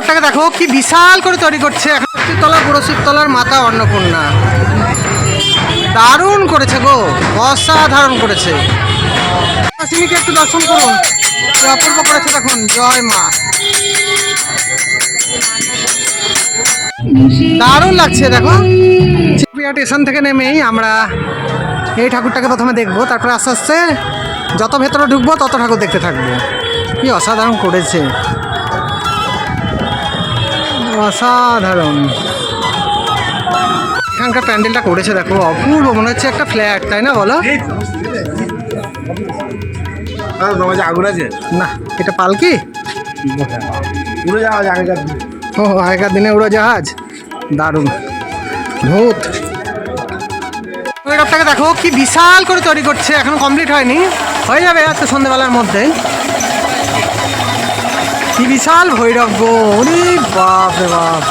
ভৈরবটাকে দেখো কি বিশাল করে তৈরি করছে। শিবতলা পুরো শিবতলার মাতা অন্নপূর্ণা। দারুণ করেছে গো, অসাধারণ করেছে। একটু দর্শন করুন। অপূর্ব করেছে দেখুন, জয় মা। দারুণ লাগছে দেখো। চিপিয়া স্টেশন থেকে নেমেই আমরা এই ঠাকুরটাকে প্রথমে দেখব, তারপরে আস্তে আস্তে যত ভেতরে ঢুকবো তত ঠাকুর দেখতে থাকব। কি অসাধারণ করেছে। অসাধারণ। এখানকার প্যান্ডেলটা করেছে দেখো অপূর্ব মনে হচ্ছে একটা ফ্ল্যাট তাই না বলো? হ্যাঁ আগুন আছে? না এটা পালকি? উড়ে যাওয়া আগেকার দিন। ও আগেকার দিনে উড়োজাহাজ দারুণ। ভূত। দেখো কি বিশাল করে তৈরি করছে এখন কমপ্লিট হয়নি। হয়ে যাবে আজকে সন্ধ্যেবেলার মধ্যে। কি বিশাল ভৈরব গো, ওরে বাপ রে বাপ।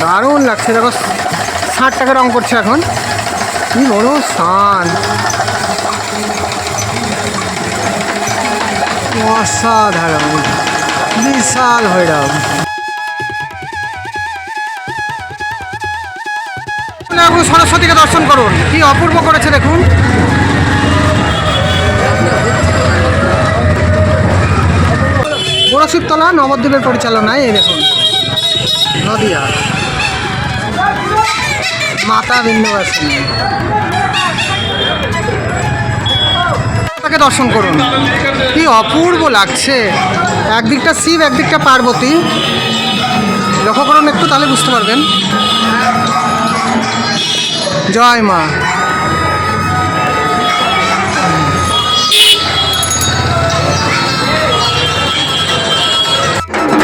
দারুণ লাগছে, দেখো ষাট টাকা রং করছে এখন। কি বড় স্থান অসাধারণ, বিশাল ভৈরব। সরস্বতীকে দর্শন করুন। কি অপূর্ব করেছে দেখুন। শিবতলা নবদ্বীপের পরিচালনায়, এই দেখুন। নদিয়া। মাতা বিন্দুবাসিনী তাকে দর্শন করুন। কি অপূর্ব লাগছে। একদিকটা শিব, একদিকটা পার্বতী। লক্ষ্য করুন একটু, তাহলে বুঝতে পারবেন। জয় মা।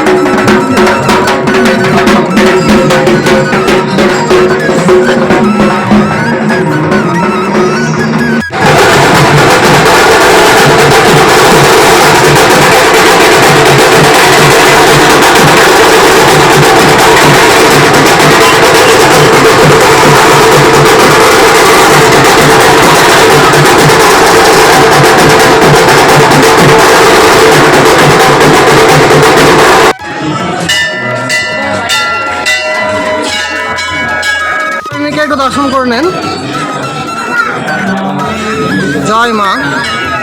আপনিকে একটু দর্শন করে নেন। জয় মা।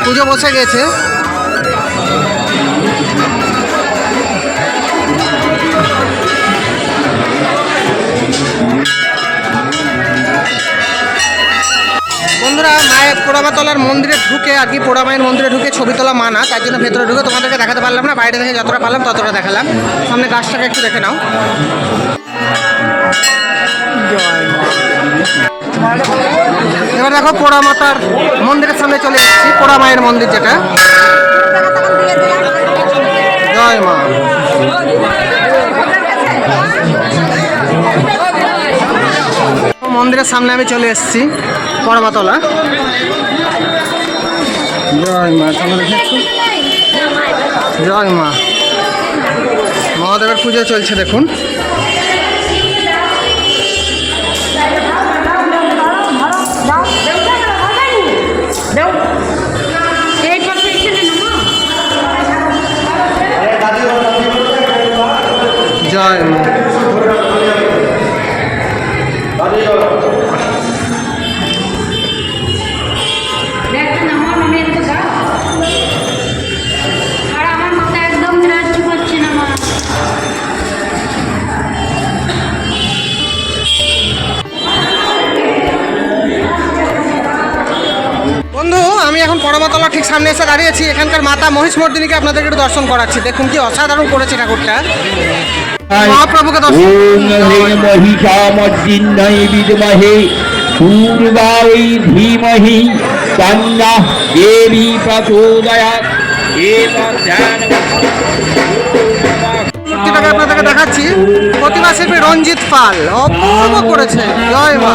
পুজো বসে গেছে। বন্ধুরা পোড়ামাতলার মন্দিরে ঢুকে আর কি পোড়ামায়ের মন্দিরে ঢুকে ছবি তোলা মানা তার জন্য ভেতরে ঢুকে তোমাদেরকে দেখাতে পারলাম না, বাইরে থেকে যতটা পারলাম ততটা দেখালাম। সামনে গাছটাকে একটু দেখে নাও। জয়। এবার দেখো পোড়া মাতার মন্দিরের সামনে চলে এসেছি, পোড়া মায়ের মন্দির যেটা। জয় মা। মন্দিরের সামনে আমি চলে এসেছি পরমাতলা জয় মা, সামনে দেখে। জয় মা। মহাদেবের পুজো চলছে দেখুন। আমি এখন পরমাতলা ঠিক সামনে এসে দাঁড়িয়েছি। এখানকার মাতা মহিষমর্দিনীকে আপনাদেরকে একটু দর্শন করাচ্ছি। দেখুন কি অসাধারণ করেছে ঠাকুরটা। মহাপ্রভুকে দর্শন পূর্বাই ধীমহি তন্না দেবী প্রচোদয়াৎ। আপনাদেরকে দেখাচ্ছি প্রতিমা শিল্পী রঞ্জিত পাল অপূর্ব করেছে। জয় মা।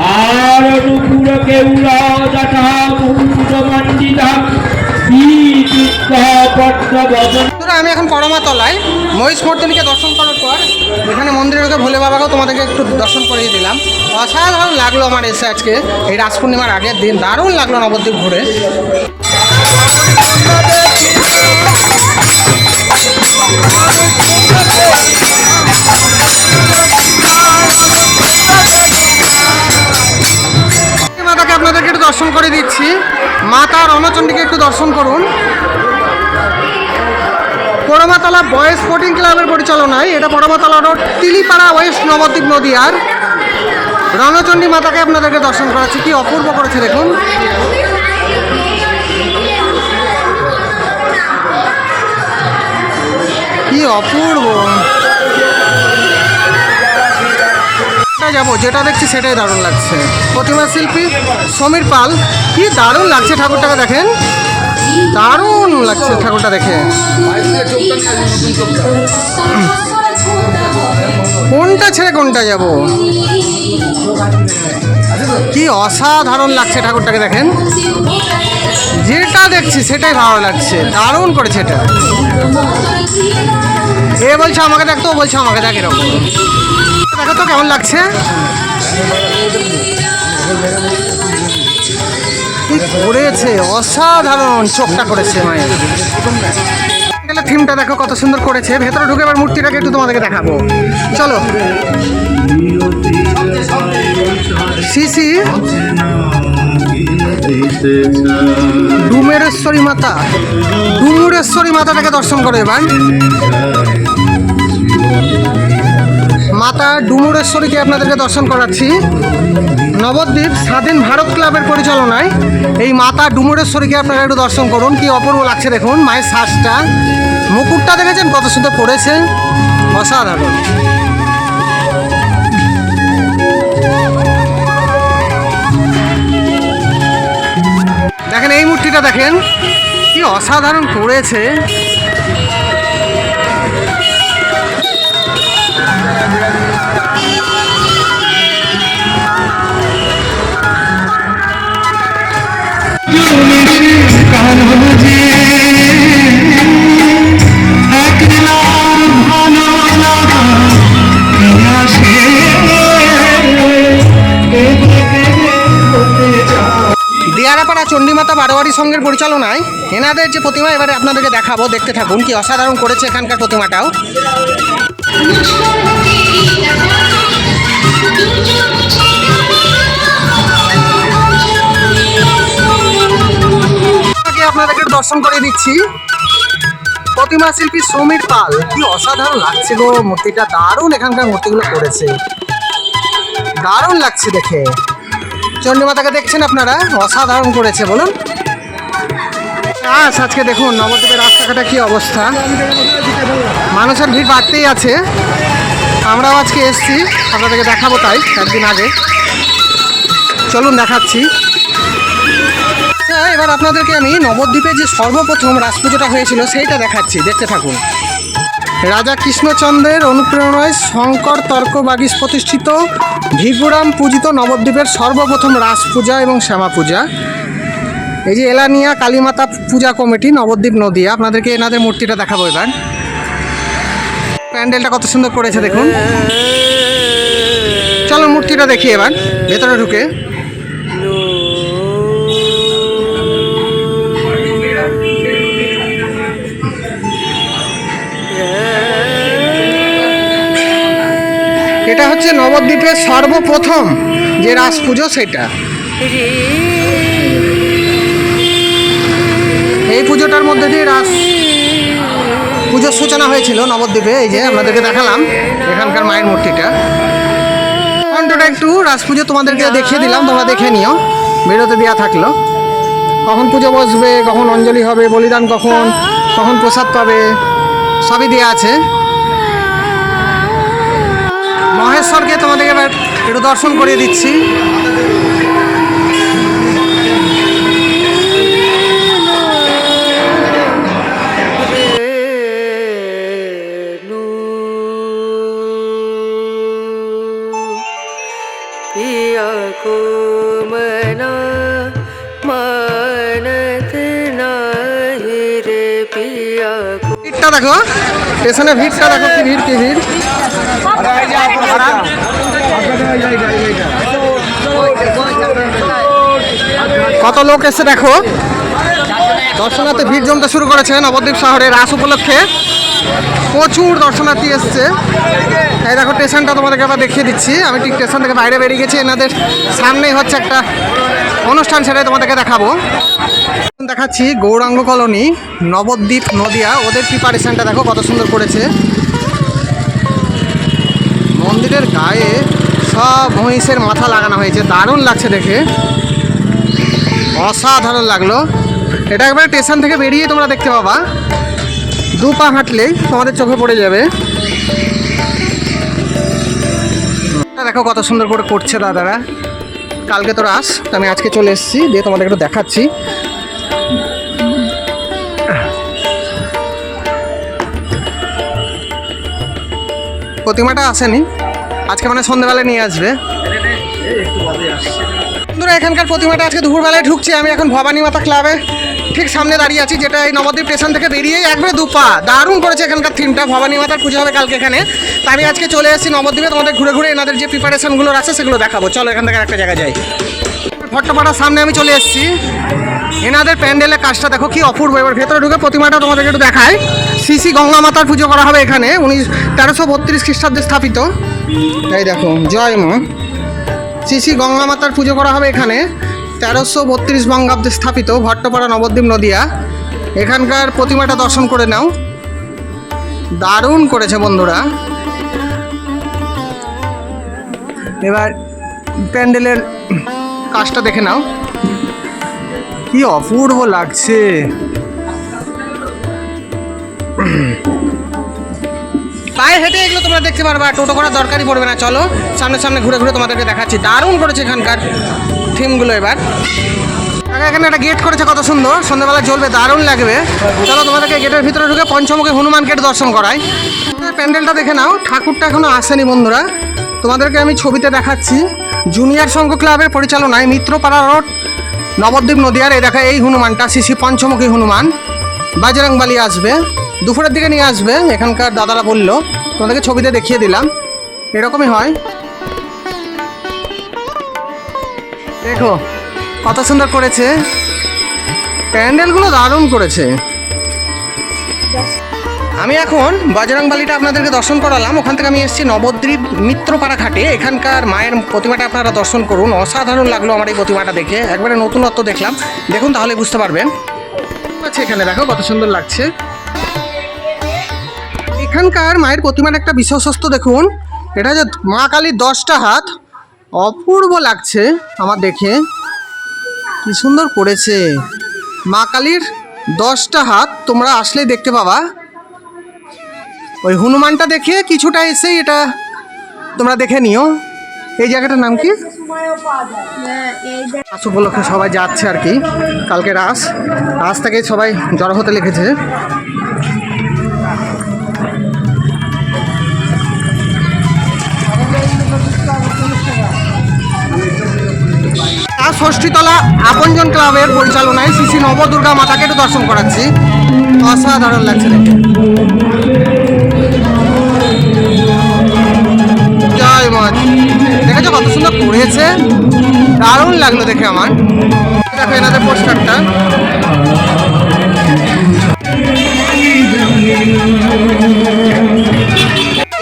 ভারনুপুর কেউলা যথা মুন্ডমণ্ডিতা শ্রীচিত্ত পদ্মবদন বন্ধুরা, আমি এখন পরমাতলায় মহিষ মর্দিনীকে দর্শন করার পর এখানে মন্দিরে ঢুকে ভোলে বাবাকেও তোমাদেরকে একটু দর্শন করিয়ে দিলাম। অসাধারণ লাগল আমার এসে আজকে। এই রাস পূর্ণিমার আগের দিন দারুণ লাগল নবদ্বীপ ঘুরে। দর্শন করে দিচ্ছি। মাতা রণচণ্ডীকে একটু দর্শন করুন। পরমাতলা বয়েজ স্পোর্টিং ক্লাবের পরিচালনায় এটা পরমাতলা রোড তিলিপাড়া ওয়েস্ট নবদ্বীপ নদীয়ার। রণচণ্ডী মাতাকে আপনাদেরকে দর্শন করাচ্ছি। কি অপূর্ব করেছে দেখুন। কি অপূর্ব। যেটা যাব? যেটা দেখছি সেটাই দারুণ লাগছে। প্রতিমা শিল্পী সমীর পাল, কি দারুণ লাগছে ঠাকুরটাকে দেখেন। দারুণ লাগছে ঠাকুরটা দেখে। কোনটা ছেড়ে কোনটা যাব? কি অসাধারণ লাগছে ঠাকুরটাকে দেখেন। যেটা দেখছি সেটাই ভালো লাগছে। দারুণ করেছে এটা। এ বলছে আমাকে দেখতো ও বলছে আমাকে দেখ এরকম। দেখো তো কেমন লাগছে। করেছে? অসাধারণ চোখটা করেছে মায়ের। থিমটা দেখো কত সুন্দর করেছে। ভেতরে ঢুকে এবার মূর্তিটাকে একটু তোমাদেরকে দেখাবো। চলো। সিসি ডুমেরেশ্বরী মাতা। ডুমুরেশ্বরী মাতাটাকে দর্শন করো এবার। মাতা ডুমুরেশ্বরীকে আপনাদেরকে দর্শন করাচ্ছি। নবদ্বীপ স্বাধীন ভারত ক্লাবের পরিচালনায় এই মাতা ডুমুরেশ্বরীকে আপনারা একটু দর্শন করুন, কি অপূর্ব লাগছে দেখুন, মায়ের শ্বাসটা। মুকুটটা দেখেছেন? কত সুন্দর পড়েছে। অসাধারণ। দেখেন। কি অসাধারণ করেছে। চণ্ডীমাতা বারোয়ারি সংঘের পরিচালনায় এনাদের যে প্রতিমা, এবারে আপনাদেরকে দেখাবো, দেখতে থাকুন কি অসাধারণ করেছে এখানকার প্রতিমাটাও। আপনাদেরকে দর্শন করে দিচ্ছি। প্রতিমা শিল্পী সমীর পাল, কি অসাধারণ লাগছে গো, মূর্তিটা, দারুণ এখানকার মূর্তিগুলো করেছে। দারুণ লাগছে দেখে। চণ্ডীমাতাকে দেখছেন আপনারা? অসাধারণ করেছে বলুন। আজ আজকে দেখুন নবদ্বীপের রাস্তাঘাটে কি অবস্থা। মানুষের ভিড় বাড়তেই আছে। আমরাও আজকে এসছি আপনাদেরকে দেখাবো তাই একদিন আগে। চলুন দেখাচ্ছি। আচ্ছা, এবার আপনাদেরকে আমি নবদ্বীপে যে সর্বপ্রথম রাস পুজোটা হয়েছিল সেইটা দেখাচ্ছি। দেখতে থাকুন। রাজা কৃষ্ণচন্দ্রের অনুপ্রেরণায় শঙ্কর তর্ক বাগিস প্রতিষ্ঠিত, ভিগুরাম পূজিত নবদ্বীপের সর্বপ্রথম রাস পূজা এবং শ্যামা পূজা এই যে এলানিয়া কালীমাতা পূজা কমিটি, নবদ্বীপ নদিয়া, আপনাদেরকে এনাদের মূর্তিটা দেখাবো এবার। প্যান্ডেলটা কত সুন্দর করেছে দেখুন। চলো মূর্তিটা দেখি এবার, ভেতরে ঢুকে। এটা হচ্ছে নবদ্বীপের সর্বপ্রথম যে রাস পুজো সেটা। এই পুজোটার মধ্যে দিয়ে রাস পুজোর সূচনা হয়েছিল নবদ্বীপে, এই যে আপনাদেরকে দেখালাম এখানকার মায়ের মূর্তিটা। কণ্ঠটা একটু রাস পুজো তোমাদেরকে দেখিয়ে দিলাম, তোমরা দেখে নিও, বেরোতে দেওয়া থাকল। কখন পুজো বসবে, কখন অঞ্জলি হবে, বলিদান কখন কখন প্রসাদ পাবে, সবই দেওয়া আছে। মহেশ্বরকে তোমাদেরকে একটু দর্শন করিয়ে দিচ্ছি। দেখো পেছনে ভিড়টা দেখো কি ভিড় কি ভিড়। কত লোক এসে দেখো? দর্শনার্থী ভিড় জমতে শুরু করেছে নবদ্বীপ শহরে রাস উপলক্ষে। প্রচুর দর্শনার্থী এসছে। এই দেখো, স্টেশনটা তোমাদেরকে আবার দেখিয়ে দিচ্ছি। আমি ঠিক স্টেশন থেকে বাইরে বেরিয়ে গেছি, এনাদের সামনেই হচ্ছে একটা অনুষ্ঠান, সেটাই তোমাদেরকে দেখাবো। দেখাচ্ছি গৌরাঙ্গ কলোনি, নবদ্বীপ নদিয়া। ওদের প্রিপারেশনটা দেখো কত সুন্দর করেছে। মন্দিরের গায়ে সব মহিষের মাথা লাগানো হয়েছে। দারুণ লাগছে দেখে। অসাধারণ লাগল। এটা একবারে স্টেশন থেকে বেরিয়ে তোমরা দেখতে পাবা। দু পা হাঁটলেই তোমাদের চোখে পড়ে যাবে। দেখো কত সুন্দর করে করছে দাদারা। কালকে তো রাস, তো আমি আজকে চলে এসেছি, দিয়ে তোমাদের একটু দেখাচ্ছি। প্রতিমাটা আসেনি। আজকে মানে সন্ধ্যেবেলায় নিয়ে আসবে। বন্ধুরা, এখানকার প্রতিমাটা আজকে দুপুরবেলায় ঢুকছে। আমি এখন ভবানী মাতা ক্লাবে ঠিক সামনে দাঁড়িয়ে আছি, যেটা এই নবদ্বীপ স্টেশন থেকে বেরিয়ে একবারে দুপা। দারুণ করেছে এখানকার থিমটা ভবানী মাতার পুজো হবে কালকে এখানে। তাই আমি আজকে চলে এসেছি নবদ্বীপে। তোমাদের ঘুরে ঘুরে এনাদের যে প্রিপারেশনগুলো আছে, সেগুলো দেখাবো। চলো এখান থেকে একটা জায়গায় যাই। ভট্টপাড়ার সামনে আমি চলে এসেছি। এনাদের প্যান্ডেলের কাজটা দেখো কি অপূর্ব। এবার ভেতরে ঢুকে প্রতিমাটা তোমাদেরকে একটু দেখায় শ্রী গঙ্গা মাতার পুজো করা হবে এখানে। উনি তেরোশো বত্রিশ খ্রিস্টাব্দে স্থাপিত। এই দেখো, জয় মা। শ্রী শ্রী গঙ্গা মাতার পুজো করা হবে এখানে। তেরোশো বত্রিশ বঙ্গাব্দে স্থাপিত ভট্টপাড়া নবদ্বীপ নদিয়া। এখানকার প্রতিমাটা দর্শন করে নাও। দারুণ করেছে বন্ধুরা। এবার প্যান্ডেলের কাজটা দেখে নাও। কি অপূর্ব লাগছে। পায়ে হেঁটে এগুলো তোমরা দেখতে পারবা, টোটো করার দরকারই পড়বে না, চলো। সামনে সামনে ঘুরে ঘুরে তোমাদেরকে দেখাচ্ছি। দারুণ করেছে এখানকার থিমগুলো এবার। এখানে একটা গেট করেছে, কত সুন্দর। সন্ধ্যাবেলা জ্বলবে, দারুণ লাগবে। চলো তোমাদেরকে গেটের ভিতরে ঢুকে পঞ্চমুখী হনুমান গেট দর্শন করাই। প্যান্ডেলটা দেখে নাও, ঠাকুরটা এখনও আসেনি বন্ধুরা। তোমাদেরকে আমি ছবিতে দেখাচ্ছি। জুনিয়র সংঘ ক্লাবের পরিচালনায় মিত্রপাড়া রোড, নবদ্বীপ নদিয়ার, এই দেখা এই হনুমানটা শিশি পঞ্চমুখী হনুমান। বাজরাংবালি আসবে, দুপুরের দিকে নিয়ে আসবে, এখানকার দাদারা বলল, তোমাদেরকে ছবিতে দেখিয়ে দিলাম, এরকমই হয়। দেখো, কত সুন্দর করেছে। প্যান্ডেলগুলো দারুণ করেছে। আমি এখন বজরংবালিটা আপনাদেরকে দর্শন করালাম। ওখান থেকে আমি এসেছি নবদ্বীপ মিত্রপাড়া ঘাটে। এখানকার মায়ের প্রতিমাটা আপনারা দর্শন করুন। অসাধারণ লাগল আমার এই প্রতিমাটা দেখে। একবারে নতুনত্ব দেখলাম। দেখুন তাহলে বুঝতে পারবেন। আচ্ছা এখানে, দেখো কত সুন্দর লাগছে। এখানকার মায়ের প্রতিমার একটা বিশেষত্ব দেখুন। এটা যে মা কালীর দশটা হাত, অপূর্ব লাগছে আমার দেখে। কি সুন্দর করেছে। মা কালীর দশটা হাত তোমরা আসলেই দেখতে পাবা। ওই হনুমানটা দেখে কিছুটা এসেই এটা তোমরা দেখে নিও। এই জায়গাটার নাম কি? রাস উপলক্ষে সবাই যাচ্ছে আর কি। কালকে রাস। রাস থেকে সবাই জড়ো হতে আর ষষ্ঠীতলা আপনজন ক্লাবের পরিচালনায় শ্রী শ্রী নবদুর্গা মাতাকে দর্শন করাচ্ছি। অসাধারণ লাগছে দেখে জয় মা দেখেছ কত সুন্দর করেছে দারুণ লাগল দেখে আমার। দেখো এনাদের পোস্টারটা।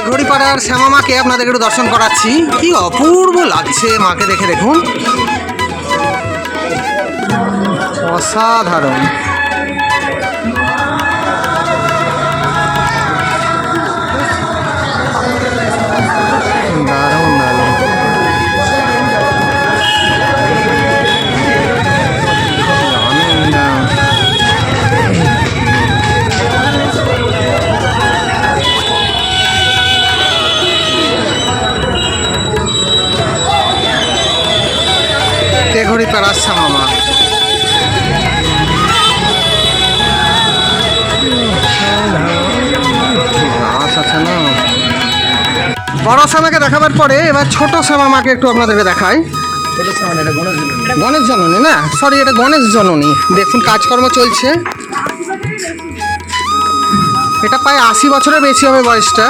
ঘড়িপাড়ার শ্যামা মাকে আপনাদের একটু দর্শন করাচ্ছি। কি অপূর্ব লাগছে মাকে দেখে দেখুন। অসাধারণ। শ্যামাকে দেখাবার পরে এবার ছোট শ্যামা মাকে একটু আপনাদেরকে দেখাই। গণেশ জননী। না? সরি এটা গণেশ জননী। দেখুন কাজকর্ম চলছে। এটা প্রায় আশি বছরের বেশি হবে বয়সটা।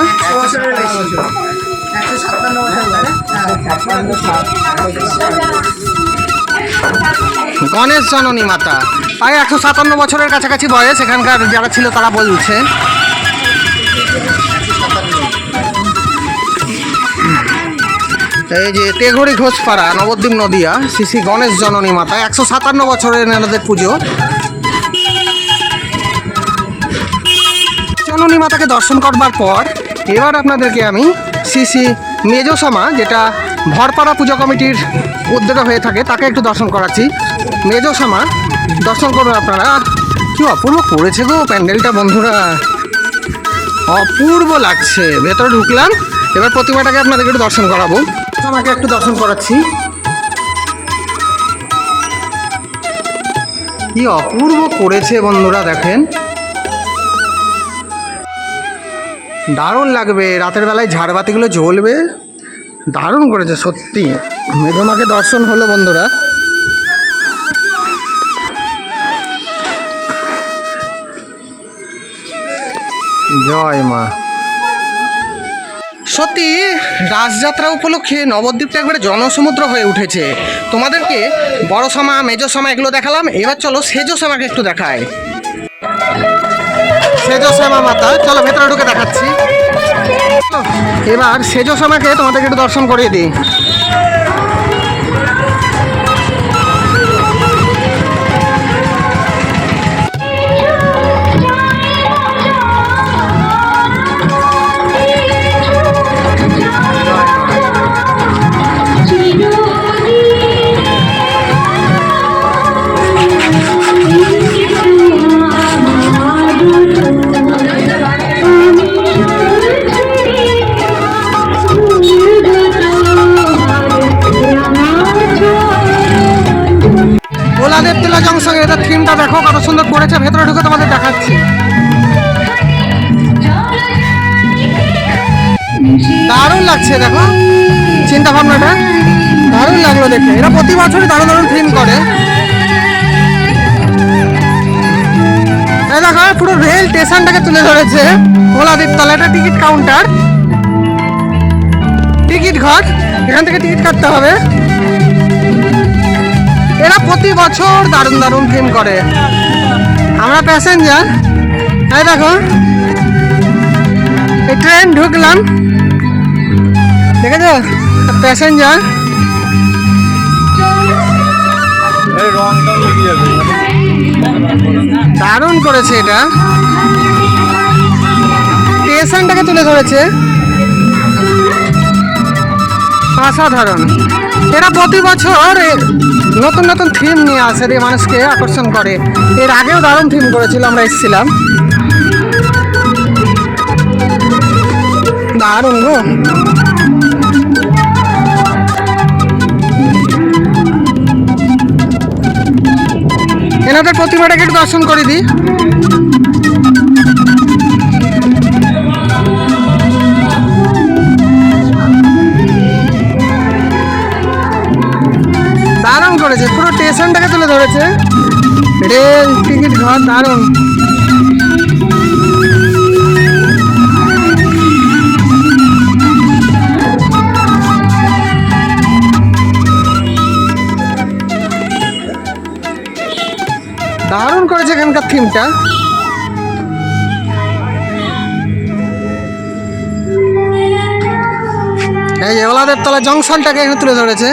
গণেশ জননী মাতা। প্রায় একশো সাতান্ন বছরের কাছাকাছি বয়স এখানকার যারা ছিল তারা বলছে। এই যে তেঘড়ি ঘোষপাড়া, নবদ্বীপ নদিয়া, শ্রী গণেশ জননী মাতা, একশো সাতান্ন বছরের এনাদের পুজো। জননী মাতাকে দর্শন করবার পর, এবার আপনাদেরকে আমি শ্রী শ্রী মেজোসামা, যেটা ভরপাড়া পুজো কমিটির উদ্যোগে হয়ে থাকে, তাকে একটু দর্শন করাচ্ছি। মেজোসামা, দর্শন করবেন আপনারা। কি অপূর্ব করেছে গো প্যান্ডেলটা, বন্ধুরা। অপূর্ব লাগছে। ভেতরে ঢুকলাম, এবার প্রতিমাটাকে আপনাদেরকে একটু দর্শন করাবো। আমাকে একটু দর্শন করাচ্ছি। কি অপূর্ব করেছে বন্ধুরা দেখেন। দারুণ লাগবে, রাতের বেলায় ঝাড়বাতিগুলো জ্বলবে। দারুণ করেছে, সত্যি। মেঘমাকে দর্শন হলো বন্ধুরা। জয় মা। সত্যি রাসযাত্রা উপলক্ষে নবদ্বীপটা একবারে জনসমুদ্র হয়ে উঠেছে। তোমাদেরকে বড় সমা মেজো সমা এগুলো দেখালাম। এবার চলো সেজো সামাকে একটু দেখায় সেজো শ্যামা মাতা, চলো ভেতরে ঢুকে দেখাচ্ছি। এবার সেজো শ্যামাকে তোমাদেরকে একটু দর্শন করিয়ে দিই। লাগছে দেখো। চিন্তা ভাবনাটা দারুণ লাগল দেখে এরা প্রতি বছরই দারুণ দারুণ থিম করে। দেখো, পুরো রেল স্টেশনটাকে তুলে ধরেছে ওলাদের তলা। এটা টিকিট কাউন্টার টিকিট ঘর। এখান থেকে টিকিট কাটতে হবে। এরা প্রতি বছর দারুণ দারুণ থিম করে। আমরা প্যাসেঞ্জার এই দেখো, এই ট্রেন ঢুকলাম। দেখেছ? প্যাসেঞ্জার দারুণ করেছে এটা। স্টেশনটাকে তুলে ধরেছে। অসাধারণ। এরা প্রতি বছর নতুন নতুন থিম নিয়ে আসে দিয়ে মানুষকে আকর্ষণ করে। এর আগেও দারুণ থিম করেছিল আমরা এসেছিলাম। দারুণ গো। এনাদের প্রতিমাটাকে একটু দর্শন করে দিই। দারুণ করেছে, পুরো স্টেশনটাকে তুলে ধরেছে। রেল টিকিট ঘর দারুণ। এখানকার থিমটা? এই এগুলাদের তলা জংশনটাকে এখানে তুলে ধরেছে।